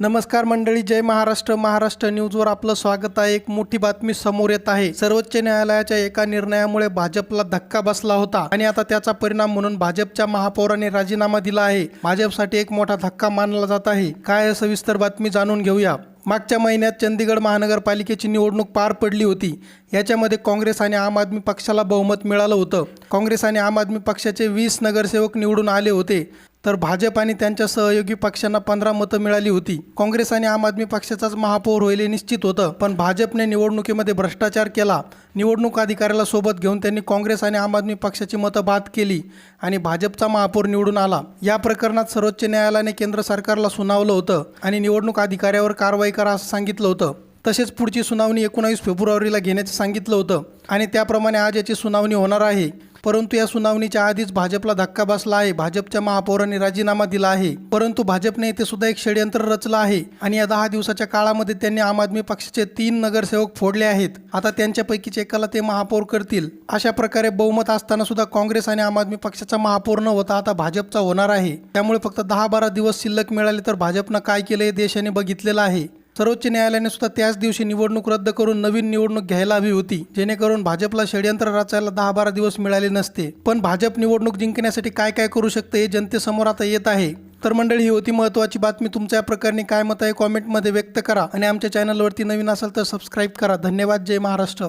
नमस्कार मंडळी जय महाराष्ट्र. महाराष्ट्र न्यूजवर आपलं स्वागत आहे. एक मोठी बातमी समोर येत आहे. सर्वोच्च न्यायालयाच्या एका निर्णयामुळे भाजपला धक्का बसला होता आणि आता त्याचा परिणाम म्हणून भाजपच्या महापौराने राजीनामा दिला आहे. भाजपसाठी एक मोठा धक्का मानला जात आहे. काय सविस्तर बातमी जाणून घेऊया. मागच्या महिन्यात चंदीगड महानगरपालिकेची निवडणूक पार पडली होती. याच्यामध्ये काँग्रेस आणि आम आदमी पक्षाला बहुमत मिळालं होतं. काँग्रेस आणि आम आदमी पक्षाचे वीस नगरसेवक निवडून आले होते. तर भाजप आणि त्यांच्या सहयोगी पक्षांना पंधरा मतं मिळाली होती. काँग्रेस आणि आम आदमी पक्षाचाच महापौर होईल हे निश्चित होतं. पण भाजपने निवडणुकीमध्ये भ्रष्टाचार केला. निवडणूक अधिकाऱ्याला सोबत घेऊन त्यांनी काँग्रेस आणि आम आदमी पक्षाची मतं बाद केली आणि भाजपचा महापौर निवडून आला. या प्रकरणात सर्वोच्च न्यायालयाने केंद्र सरकारला सुनावलं होतं आणि निवडणूक अधिकाऱ्यावर कारवाई करा असं सांगितलं होतं. तसेच पुढची सुनावणी एकोणावीस फेब्रुवारीला घेण्याचं सांगितलं होतं. आणि त्याप्रमाणे आज याची सुनावणी होणार आहे. परंतु या सुनावणीच्या आधीच भाजपला धक्का बसला आहे. भाजपच्या महापौरांनी राजीनामा दिला आहे. परंतु भाजपने येथे सुद्धा एक षडयंत्र रचलं आहे आणि या दहा दिवसाच्या काळामध्ये त्यांनी आम आदमी पक्षाचे तीन नगरसेवक फोडले आहेत. आता त्यांच्यापैकीच एकाला ते महापौर करतील. अशा प्रकारे बहुमत असताना सुद्धा काँग्रेस आणि आम आदमी पक्षाचा महापौर न होता आता भाजपचा होणार आहे. त्यामुळे फक्त दहा बारा दिवस शिल्लक मिळाले तर भाजपनं काय केलं हे देशाने बघितलेलं आहे. सर्वोच्च न्यायालयाने सुद्धा त्याच दिवशी निवडणूक रद्द करून नवीन निवडणूक घ्यायला हवी होती जेणेकरून भाजपला षडयंत्र रचायला दहा बारा दिवस मिळाले नसते. पण भाजप निवडणूक जिंकण्यासाठी काय काय करू शकते हे जनतेसमोर आता येत आहे. तर मंडळी ही होती महत्त्वाची बातमी. तुमच्या या प्रकरणी काय मत आहे कॉमेंटमध्ये व्यक्त करा आणि आमच्या चॅनलवरती नवीन असाल तर सबस्क्राईब करा. धन्यवाद. जय महाराष्ट्र.